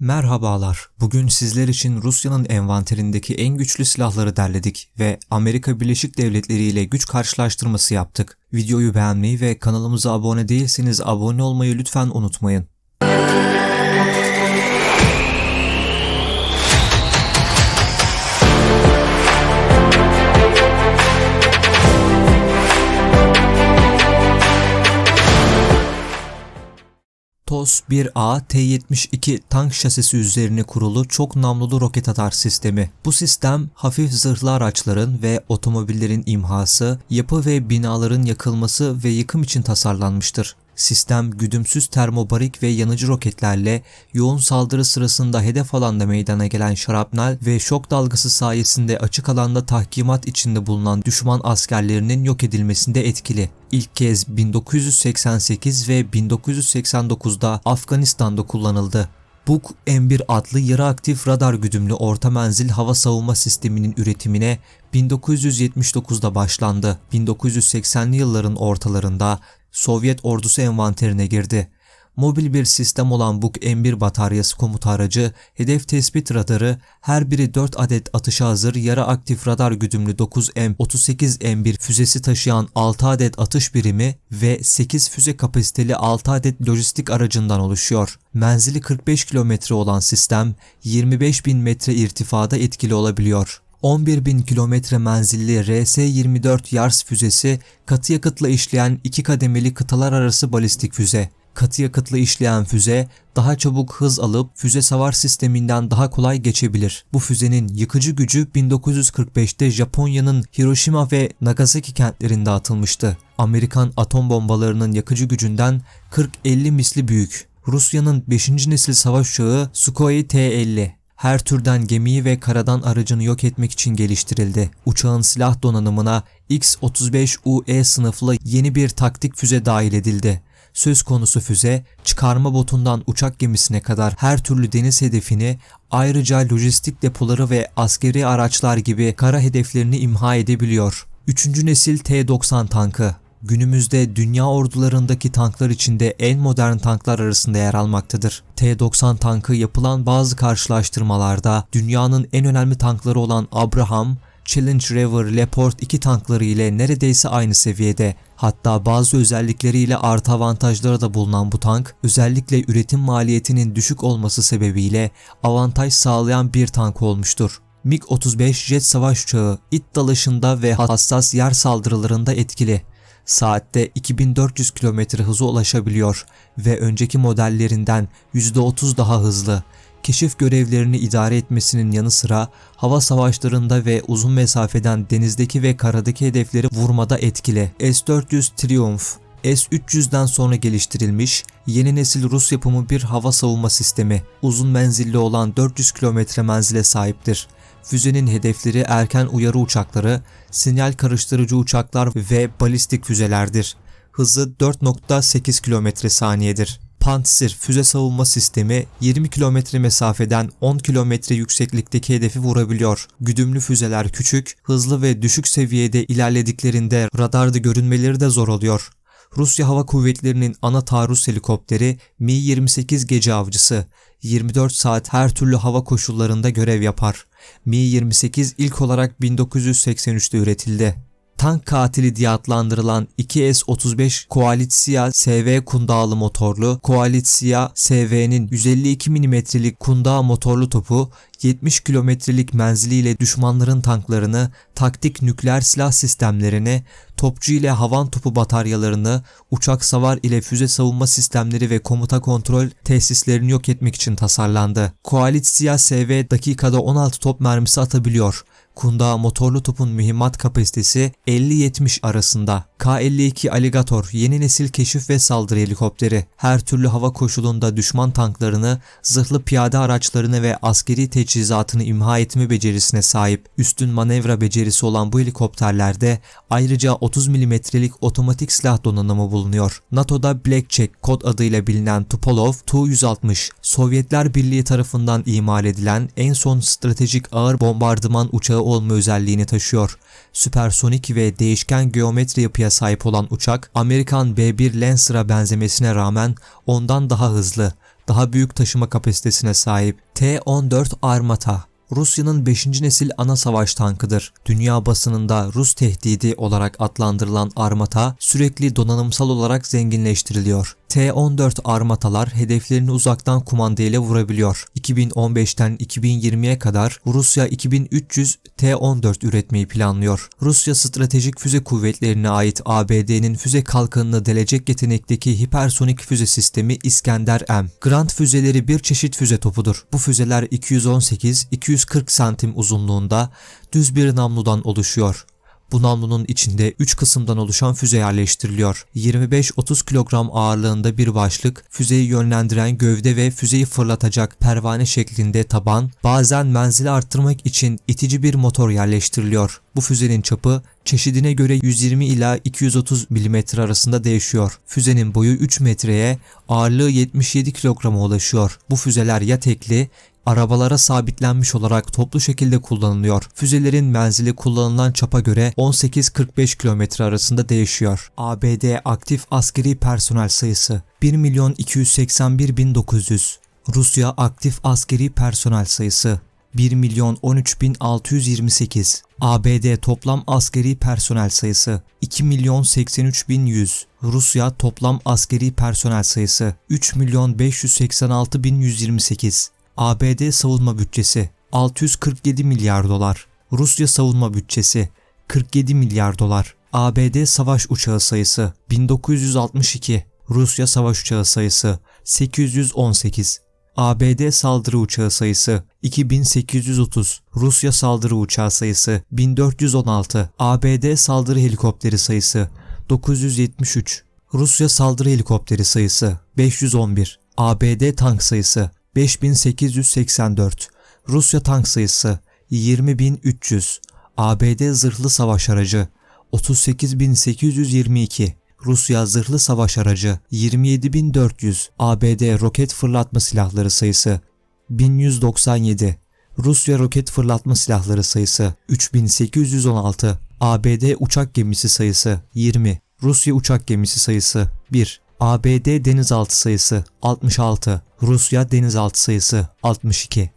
Merhabalar. Bugün sizler için Rusya'nın envanterindeki en güçlü silahları derledik ve Amerika Birleşik Devletleri ile güç karşılaştırması yaptık. Videoyu beğenmeyi ve kanalımıza abone değilseniz abone olmayı lütfen unutmayın. TOS-1A T-72 tank şasisi üzerine kurulu çok namlulu roket atar sistemi. Bu sistem hafif zırhlı araçların ve otomobillerin imhası, yapı ve binaların yakılması ve yıkım için tasarlanmıştır. Sistem güdümsüz termobarik ve yanıcı roketlerle yoğun saldırı sırasında hedef alanda meydana gelen şarapnel ve şok dalgası sayesinde açık alanda tahkimat içinde bulunan düşman askerlerinin yok edilmesinde etkili. İlk kez 1988 ve 1989'da Afganistan'da kullanıldı. Buk M1 adlı yarı aktif radar güdümlü orta menzil hava savunma sisteminin üretimine 1979'da başlandı. 1980'li yılların ortalarında Sovyet ordusu envanterine girdi. Mobil bir sistem olan Buk M1 bataryası komuta aracı, hedef tespit radarı, her biri 4 adet atışa hazır yarı aktif radar güdümlü 9M38M1 füzesi taşıyan 6 adet atış birimi ve 8 füze kapasiteli 6 adet lojistik aracından oluşuyor. Menzili 45 kilometre olan sistem 25 bin metre irtifada etkili olabiliyor. 11.000 kilometre menzilli RS-24 Yars füzesi katı yakıtla işleyen iki kademeli kıtalar arası balistik füze. Katı yakıtla işleyen füze daha çabuk hız alıp füze savar sisteminden daha kolay geçebilir. Bu füzenin yıkıcı gücü 1945'te Japonya'nın Hiroşima ve Nagasaki kentlerinde atılmıştı. Amerikan atom bombalarının yakıcı gücünden 40-50 misli büyük. Rusya'nın 5. nesil savaş uçağı Sukhoi T-50 her türden gemiyi ve karadan aracını yok etmek için geliştirildi. Uçağın silah donanımına X-35UE sınıflı yeni bir taktik füze dahil edildi. Söz konusu füze, çıkarma botundan uçak gemisine kadar her türlü deniz hedefini, ayrıca lojistik depoları ve askeri araçlar gibi kara hedeflerini imha edebiliyor. 3. nesil T-90 tankı günümüzde dünya ordularındaki tanklar içinde en modern tanklar arasında yer almaktadır. T-90 tankı yapılan bazı karşılaştırmalarda dünyanın en önemli tankları olan Abraham, Challenge River Leopard 2 tankları ile neredeyse aynı seviyede. Hatta bazı özellikleriyle artı avantajları da bulunan bu tank, özellikle üretim maliyetinin düşük olması sebebiyle avantaj sağlayan bir tank olmuştur. MiG-35 jet savaş uçağı, it dalışında ve hassas yer saldırılarında etkili saatte 2400 km hıza ulaşabiliyor ve önceki modellerinden %30 daha hızlı. Keşif görevlerini idare etmesinin yanı sıra hava savaşlarında ve uzun mesafeden denizdeki ve karadaki hedefleri vurmada etkili. S-400 Triumph S-300'den sonra geliştirilmiş yeni nesil Rus yapımı bir hava savunma sistemi. Uzun menzilli olan 400 km menzile sahiptir. Füzenin hedefleri erken uyarı uçakları, sinyal karıştırıcı uçaklar ve balistik füzelerdir. Hızı 4.8 km saniyedir. Pantsir füze savunma sistemi 20 kilometre mesafeden 10 kilometre yükseklikteki hedefi vurabiliyor. Güdümlü füzeler küçük, hızlı ve düşük seviyede ilerlediklerinde radarda görünmeleri de zor oluyor. Rusya Hava Kuvvetleri'nin ana taarruz helikopteri Mi-28 gece avcısı 24 saat her türlü hava koşullarında görev yapar. Mi-28 ilk olarak 1983'te üretildi. Tank katili diye adlandırılan 2S-35 Koalitsiya SV kundağlı motorlu Koalitsiya SV'nin 152 mm'lik kundağı motorlu topu 70 kilometrelik menziliyle düşmanların tanklarını, taktik nükleer silah sistemlerini, topçu ile havan topu bataryalarını, uçak savar ile füze savunma sistemleri ve komuta kontrol tesislerini yok etmek için tasarlandı. Koalitsiya SV dakikada 16 top mermisi atabiliyor. Kunda motorlu topun mühimmat kapasitesi 50-70 arasında. K-52 Alligator yeni nesil keşif ve saldırı helikopteri her türlü hava koşulunda düşman tanklarını, zırhlı piyade araçlarını ve askeri teçhizatını imha etme becerisine sahip üstün manevra becerisi olan bu helikopterlerde ayrıca 30 mm'lik otomatik silah donanımı bulunuyor. NATO'da Blackjack kod adıyla bilinen Tupolev Tu-160 Sovyetler Birliği tarafından imal edilen en son stratejik ağır bombardıman uçağı olma özelliğini taşıyor. Süpersonik ve değişken geometri yapıya sahip olan uçak Amerikan B-1 Lancer'a benzemesine rağmen ondan daha hızlı. Daha büyük taşıma kapasitesine sahip. T-14 Armata Rusya'nın 5. nesil ana savaş tankıdır. Dünya basınında Rus tehdidi olarak adlandırılan Armata sürekli donanımsal olarak zenginleştiriliyor. T-14 armatalar hedeflerini uzaktan kumanda ile vurabiliyor. 2015'ten 2020'ye kadar Rusya 2300 T-14 üretmeyi planlıyor. Rusya stratejik füze kuvvetlerine ait ABD'nin füze kalkanını delecek yetenekteki hipersonik füze sistemi İskender-M. Grand füzeleri bir çeşit füze topudur. Bu füzeler 218-240 santim uzunluğunda düz bir namludan oluşuyor. Bu içinde 3 kısımdan oluşan füze yerleştiriliyor. 25-30 kilogram ağırlığında bir başlık, füzeyi yönlendiren gövde ve füzeyi fırlatacak pervane şeklinde taban, bazen menzili arttırmak için itici bir motor yerleştiriliyor. Bu füzenin çapı çeşidine göre 120 ila 230 mm arasında değişiyor. Füzenin boyu 3 metreye, ağırlığı 77 kilograma ulaşıyor. Bu füzeler ya tekli arabalara sabitlenmiş olarak toplu şekilde kullanılıyor. Füzelerin menzili kullanılan çapa göre 18-45 kilometre arasında değişiyor. ABD aktif askeri personel sayısı 1 milyon 281 bin 900. Rusya aktif askeri personel sayısı 1 milyon 13 bin 628. ABD toplam askeri personel sayısı 2 milyon 83 bin 100. Rusya toplam askeri personel sayısı 3 milyon 586 bin 128. ABD savunma bütçesi 647 milyar dolar. Rusya savunma bütçesi 47 milyar dolar. ABD savaş uçağı sayısı 1962. Rusya savaş uçağı sayısı 818. ABD saldırı uçağı sayısı 2830. Rusya saldırı uçağı sayısı 1416. ABD saldırı helikopteri sayısı 973. Rusya saldırı helikopteri sayısı 511. ABD tank sayısı 5884. Rusya tank sayısı 20300. ABD zırhlı savaş aracı 38822. Rusya zırhlı savaş aracı 27400. ABD roket fırlatma silahları sayısı 1197. Rusya roket fırlatma silahları sayısı 3816. ABD uçak gemisi sayısı 20. Rusya uçak gemisi sayısı 1. ABD denizaltı sayısı 66, Rusya denizaltı sayısı 62.